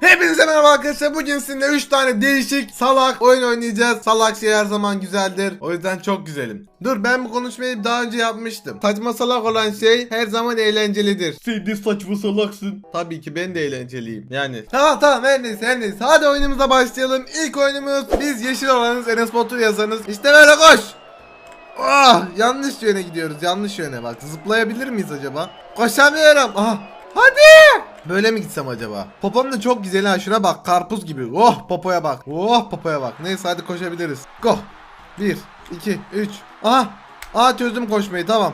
Hepinize merhaba arkadaşlar. Bugün sizinle 3 tane değişik salak oyun oynayacağız. Salak şey her zaman güzeldir. O yüzden çok güzelim. Dur ben bu konuşmayı daha önce yapmıştım. Saçma salak olan şey her zaman eğlencelidir. Sen de saçma salaksın. Tabii ki ben de eğlenceliyim. Yani. Tamam tamam her neyse her neyse. Hadi oyunumuza başlayalım. İlk oyunumuz biz yeşil olanız Enes Batur yazanız. İşte böyle koş. Ah yanlış yöne gidiyoruz yanlış yöne bak zıplayabilir miyiz acaba? Koşamıyorum ah hadi Böyle mi gitsem acaba? Popom da çok güzel ha şuna bak karpuz gibi oh popoya bak oh popoya bak neyse hadi koşabiliriz Go 1 2 3 aha aha çözdüm koşmayı tamam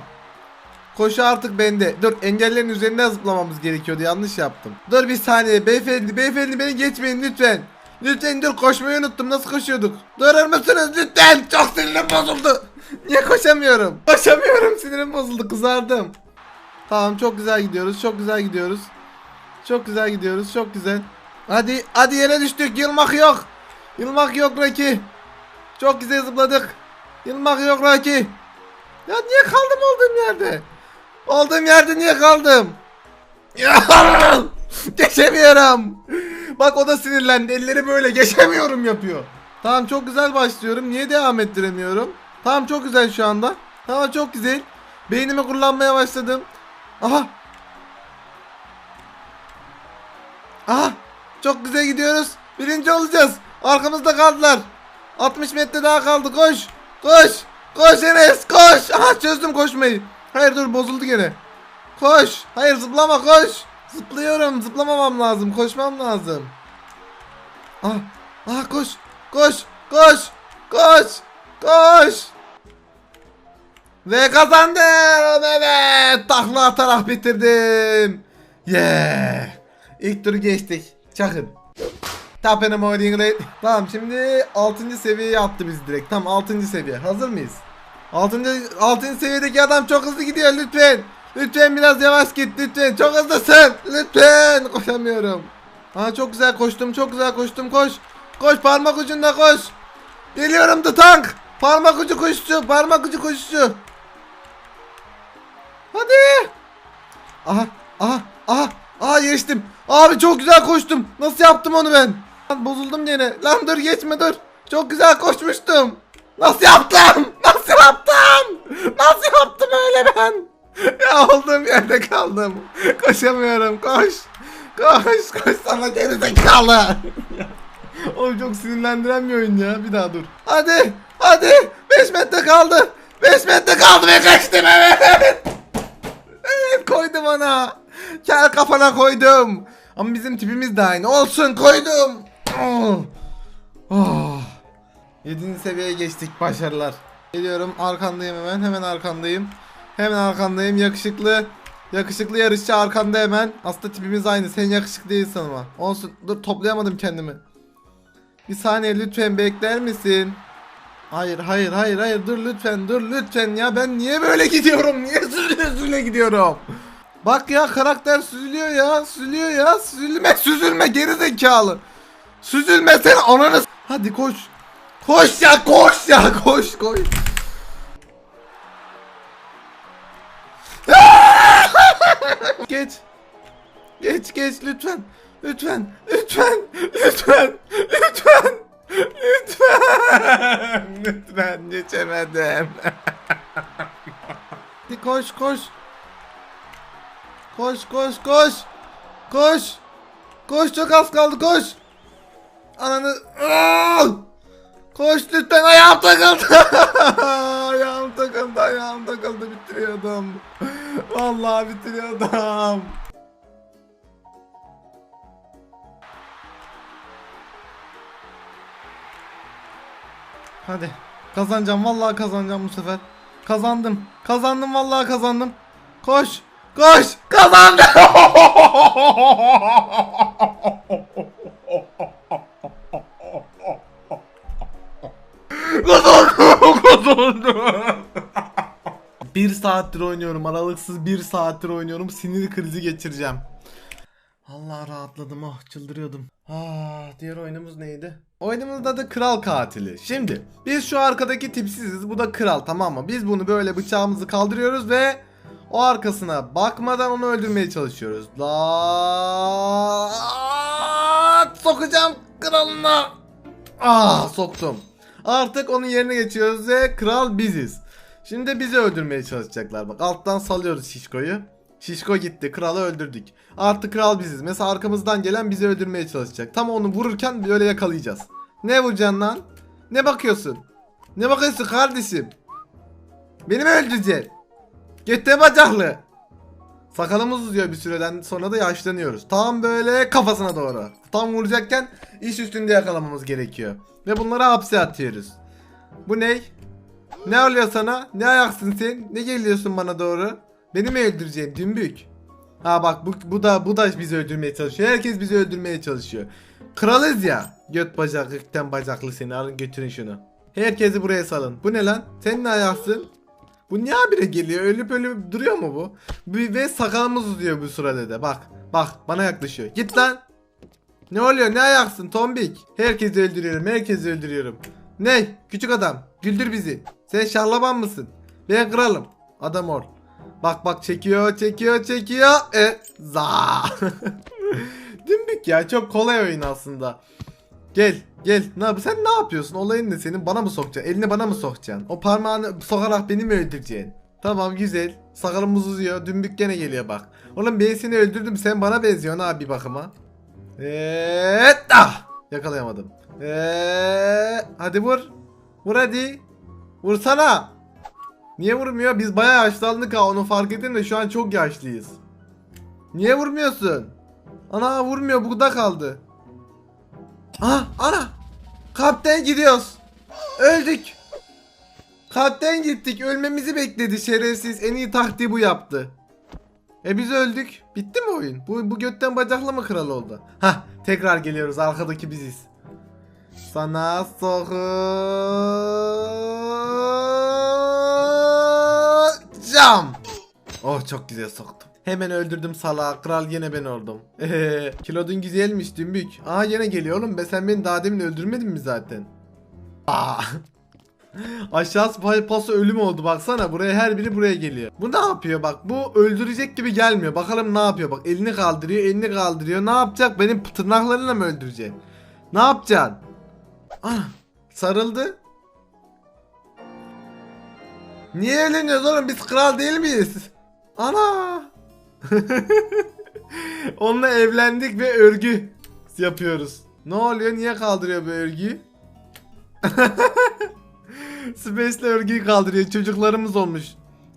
Koşu artık bende. Dur engellerin üzerinden zıplamamız gerekiyordu. Yanlış yaptım. Dur bir saniye beyefendi. Beyefendi beni geçmeyin lütfen. Lütfen dur koşmayı unuttum. Nasıl koşuyorduk? Durur musunuz lütfen? Çok sinirim bozuldu. Niye koşamıyorum? Koşamıyorum sinirim bozuldu kızardım. Tamam çok güzel gidiyoruz. Çok güzel gidiyoruz. Çok güzel gidiyoruz. Çok güzel. Hadi hadi yere düştük. Yılmak yok. Yılmak yok Raki. Çok güzel zıpladık. Yılmak yok Raki. Ya niye kaldım olduğum yerde? Olduğum yerde niye kaldım? Geçemiyorum. Bak o da sinirlendi. Elleri böyle geçemiyorum yapıyor. Tamam çok güzel başlıyorum. Niye devam ettiremiyorum? Tamam çok güzel şu anda. Tamam çok güzel. Beynimi kullanmaya başladım. Aha. Aha. Çok güzel gidiyoruz. Birinci olacağız. Arkamızda kaldılar. 60 metre daha kaldı. Koş. Koş. Koş Enes koş. Aha çözdüm koşmayı. Hayır dur bozuldu gene. Koş. Hayır zıplama koş. Zıplıyorum. Zıplamamam lazım. Koşmam lazım. Ah. Ah koş. Koş. Koş. Koş. Koş. Ve kazandım. Evet. Takla atarak bitirdim. Yeah. İlk turu geçtik. Çakın. Tapenim oynayın. Tamam şimdi 6. seviyeye attı bizi direkt. Tamam 6. seviye. Hazır mıyız? 6. 6. seviyedeki adam çok hızlı gidiyor lütfen. Lütfen biraz yavaş git lütfen. Çok hızlısın. Lütfen. Koşamıyorum. Aa çok güzel koştum. Çok güzel koştum. Koş. Koş parmak ucunda koş. Geliyorum the tank. Parmak ucu koşucu. Parmak ucu koşucu. Hadi. Aha. Aha. Aha. Aha geçtim. Abi çok güzel koştum. Nasıl yaptım onu ben? Lan bozuldum yine. Lan dur geçme dur. Çok güzel koşmuştum. Nasıl yaptım? Nasıl yaptım? Nasıl yaptım öyle ben? Ya olduğum yerde kaldım. Koşamıyorum. Koş. Koş. Koş sana geri zekalı. Oğlum çok sinirlendiren bir oyun ya. Bir daha dur. Hadi. Hadi. 5 metre kaldı. 5 metre kaldı ve kaçtım evet. Koydum ona. Kel kafana koydum. Ama bizim tipimiz de aynı. Olsun koydum. Oh. Oh. 7. seviyeye geçtik. Başarılar. Geliyorum arkandayım hemen. Hemen arkandayım. Hemen arkandayım. Yakışıklı. Yakışıklı yarışçı arkanda hemen. Aslında tipimiz aynı. Sen yakışıklı değilsin ama. Olsun. Dur toplayamadım kendimi. Bir saniye lütfen bekler misin? Hayır hayır hayır hayır. Dur lütfen dur lütfen ya. Ben niye böyle gidiyorum? Niye süzüle süzüle gidiyorum? Bak ya karakter süzülüyor ya. Süzülüyor ya. Süzülme süzülme geri zekalı Süzülme sen ananı Hadi koş. Koş ya koş ya koş koş. Geç. Geç geç lütfen. Lütfen lütfen lütfen lütfen Lütfen. Lütfen geçemedim. Koş koş. Koş koş koş. Koş. Koş çok az kaldı koş. Ananı Aa! Koş lütfen ayağım takıldı. Ayağım takıldı ayağım takıldı bitiriyordum Vallahi bitiriyordum Hadi. Kazanacağım vallahi kazanacağım bu sefer. Kazandım. Kazandım vallahi kazandım. Koş. Koş. Kazandım. kazandım. Kazandım. bir saattir oynuyorum. Aralıksız bir saattir oynuyorum. Sinir krizi geçireceğim. Allah rahatladım oh çıldırıyordum. Ah diğer oyunumuz neydi? Oyunumuzun adı Kral Katili. Şimdi biz şu arkadaki tipsiziz bu da kral tamam mı? Biz bunu böyle bıçağımızı kaldırıyoruz ve o arkasına bakmadan onu öldürmeye çalışıyoruz. La sokacağım kralına. Ah soktum. Artık onun yerine geçiyoruz ve kral biziz. Şimdi bizi öldürmeye çalışacaklar bak. Alttan salıyoruz Şişko'yu. Şişko gitti. Kralı öldürdük. Artık kral biziz. Mesela arkamızdan gelen bizi öldürmeye çalışacak. Tam onu vururken böyle yakalayacağız. Ne vuracaksın lan? Ne bakıyorsun? Ne bakıyorsun kardeşim? Beni mi öldüreceksin? Götte bacaklı. Sakalımız uzuyor bir süreden sonra da yaşlanıyoruz. Tam böyle kafasına doğru. Tam vuracakken iş üstünde yakalamamız gerekiyor. Ve bunları hapse atıyoruz. Bu ne? Ne oluyor sana? Ne ayaksın sen? Ne geliyorsun bana doğru? Beni mi öldüreceksin dümbük? Ha bak bu, bu da bu da bizi öldürmeye çalışıyor. Herkes bizi öldürmeye çalışıyor. Kralız ya. Göt bacak, gökten bacaklı seni. Alın götürün şunu. Herkesi buraya salın. Bu ne lan? Sen ne ayaksın? Bu niye habire geliyor? Ölüp ölüp duruyor mu bu? Ve sakalımız uzuyor bu sırada da. Bak. Bak bana yaklaşıyor. Git lan. Ne oluyor? Ne ayaksın tombik? Herkesi öldürüyorum. Herkesi öldürüyorum. Ne? Küçük adam. Güldür bizi. Sen şarlaban mısın? Ben kralım. Adam ol. Bak bak çekiyor çekiyor çekiyor. E za. Dümbük ya çok kolay oyun aslında. Gel gel. Ne yap sen ne yapıyorsun? Olayın ne senin? Bana mı sokacaksın? Elini bana mı sokacaksın? O parmağını sokarak beni mi öldüreceksin? Tamam güzel. Sakalımız uzuyor. Dümbük gene geliyor bak. Oğlum ben seni öldürdüm. Sen bana benziyorsun ha bir bakıma. Evet. Ah! Yakalayamadım. Eee, hadi vur. Vur hadi. Vursana. Niye vurmuyor? Biz bayağı yaşlandık ha onu fark ettim de şu an çok yaşlıyız. Niye vurmuyorsun? Ana vurmuyor burada kaldı. Aha ana. Kapten gidiyoruz. Öldük. Kapten gittik. Ölmemizi bekledi şerefsiz. En iyi taktiği bu yaptı. E biz öldük. Bitti mi oyun? Bu, bu götten bacaklı mı kral oldu? Hah tekrar geliyoruz. Arkadaki biziz. Sana sokacağım. Oh çok güzel soktum. Hemen öldürdüm salağı. Kral yine ben oldum. Eee, kilodun güzelmiş dümbük. Aa yine geliyor oğlum. Be sen beni daha demin öldürmedin mi zaten? Aa. Aşağısı paso ölüm oldu baksana. Buraya her biri buraya geliyor. Bu ne yapıyor bak. Bu öldürecek gibi gelmiyor. Bakalım ne yapıyor bak. Elini kaldırıyor, elini kaldırıyor. Ne yapacak? Benim tırnaklarıyla mı öldürecek? Ne yapacaksın? Ah, sarıldı. Niye evleniyoruz oğlum? Biz kral değil miyiz? Ana! Onunla evlendik ve örgü yapıyoruz. Ne oluyor? Niye kaldırıyor bu örgüyü? Space'le örgüyü kaldırıyor. Çocuklarımız olmuş.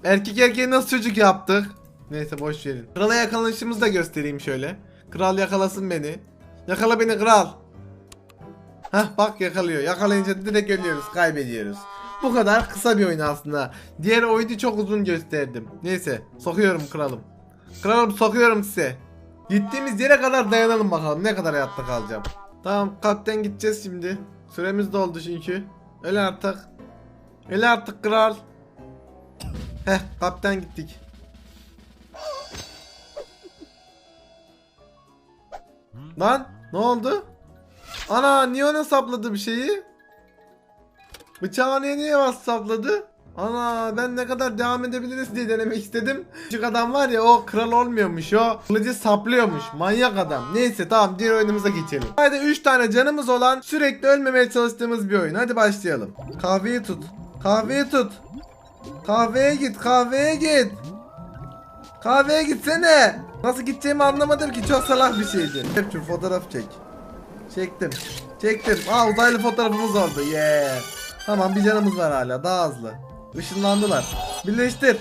Erkek erkeğe nasıl çocuk yaptık? Neyse boş verin. Krala yakalanışımızı da göstereyim şöyle. Kral yakalasın beni. Yakala beni kral. Hah bak yakalıyor. Yakalayınca direkt ölüyoruz. Kaybediyoruz. Bu kadar kısa bir oyun aslında. Diğer oyunu çok uzun gösterdim. Neyse sokuyorum kralım. Kralım sokuyorum size. Gittiğimiz yere kadar dayanalım bakalım. Ne kadar hayatta kalacağım. Tamam kalpten gideceğiz şimdi. Süremiz doldu çünkü. Öyle artık. Öyle artık kral. Heh kapten gittik. Lan ne oldu? Ana niye ona sapladı bir şeyi? Bıçağı niye sapladı? Ana ben ne kadar devam edebiliriz diye denemek istedim. Küçük adam var ya o kral olmuyormuş o. Kılıcı saplıyormuş. Manyak adam. Neyse tamam diğer oyunumuza geçelim. Haydi 3 tane canımız olan sürekli ölmemeye çalıştığımız bir oyun. Hadi başlayalım. Kahveyi tut. Kahveyi tut. Kahveye git kahveye git. Kahveye gitsene. Nasıl gideceğimi anlamadım ki çok salak bir şeydi. Hep fotoğraf çek. Çektim. Çektim. Aa uzaylı fotoğrafımız oldu. Yeah. Tamam bir canımız var hala. Daha hızlı. Işınlandılar. Birleştir.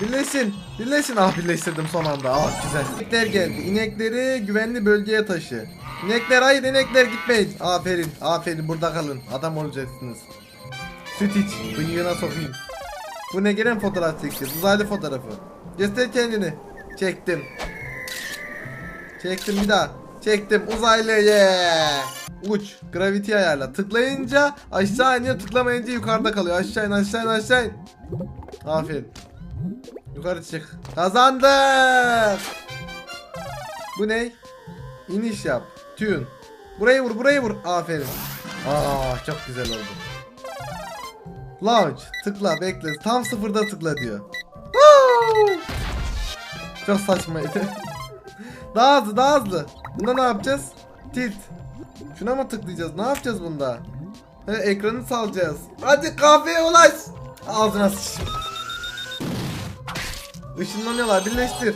Birleşin. Birleşin. Ah birleştirdim son anda. Ah güzel. İnekler geldi. İnekleri güvenli bölgeye taşı. İnekler hayır inekler gitmeyin. Aferin. Aferin burada kalın. Adam olacaksınız. Süt iç. Bıyığına sokayım. Bu ne gelen fotoğraf çekeceğiz. Uzaylı fotoğrafı. Göster kendini. Çektim. Çektim bir daha. Çektim uzaylı yeah. Uç. Gravity ayarla. Tıklayınca aşağı iniyor. Tıklamayınca yukarıda kalıyor. Aşağı in aşağı in aşağı in. Aferin. Yukarı çık. Kazandık. Bu ne? İniş yap. Tune. Burayı vur burayı vur. Aferin. Aa çok güzel oldu. Launch. Tıkla bekle. Tam sıfırda tıkla diyor. Çok saçmaydı. daha hızlı daha hızlı. Bunda ne yapacağız? Tilt. Şuna mı tıklayacağız? Ne yapacağız bunda? He, ekranı salacağız. Hadi kahveye ulaş. Ağzına sıç. Işınlanıyorlar. Birleştir.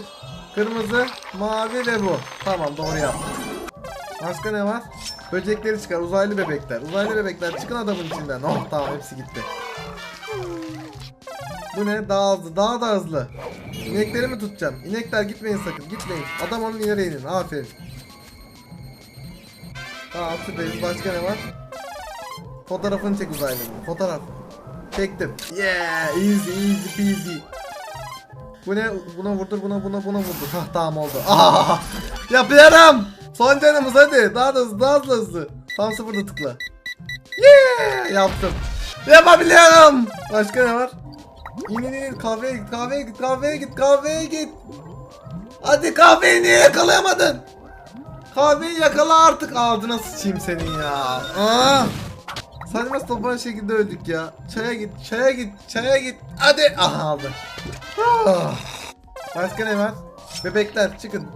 Kırmızı, mavi ve bu. Tamam doğru yaptım. Başka ne var? Böcekleri çıkar. Uzaylı bebekler. Uzaylı bebekler çıkın adamın içinden. Oh tamam hepsi gitti. Bu ne? Daha hızlı. Daha da hızlı. İnekleri mi tutacağım? İnekler gitmeyin sakın. Gitmeyin. Adam onun ileri inin. Aferin. Tamam süperiz. Başka ne var? Fotoğrafını çek uzaylının. Fotoğraf. Çektim. Yeah. Easy easy peasy. Bu ne? Buna vurdur buna buna buna vurdur. Hah tamam oldu. Ah! Yapıyorum. Son canımız hadi. Daha da hızlı daha hızlı hızlı. Tam sıfırda tıkla. Yeah! Yaptım. Yapabiliyorum. Başka ne var? İn in in kahveye git kahveye git kahveye git kahveye git. Hadi kahveyi niye yakalayamadın? Kahveyi yakala artık ağzına sıçayım senin ya. Aa! Saçma sapan şekilde öldük ya. Çaya git, çaya git, çaya git. Hadi. Aha aldı. Ah. Başka ne var? Bebekler çıkın.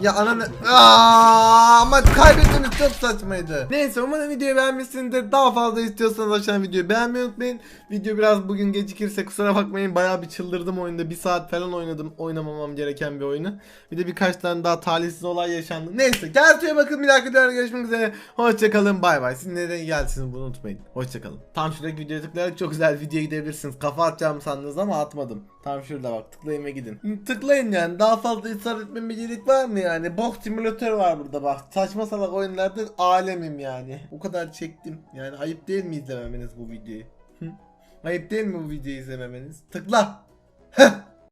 Ya ananı... Aa, ama kaybetmemiz çok saçmaydı. Neyse umarım videoyu beğenmişsinizdir. Daha fazla istiyorsanız aşağıdan videoyu beğenmeyi unutmayın. Video biraz bugün gecikirse kusura bakmayın. Bayağı bir çıldırdım oyunda. Bir saat falan oynadım. Oynamamam gereken bir oyunu. Bir de birkaç tane daha talihsiz olay yaşandı. Neyse kendinize iyi bakın. Bir dahaki videoda görüşmek üzere. Hoşçakalın. Bay bay. Siz neden gelsiniz bunu unutmayın. Hoşçakalın. Tam şuradaki videoya tıklayarak çok güzel videoya gidebilirsiniz. Kafa atacağım sandınız ama atmadım. Tam şurada bak tıklayın ve gidin. Tıklayın yani. Daha fazla ısrar etmeme gerek var mı yani? Bok simülatör var burada bak. Saçma salak oyunlarda alemim yani. O kadar çektim. Yani ayıp değil mi izlememeniz bu videoyu? Ayıp değil mi bu videoyu izlememeniz? Tıkla. Heh.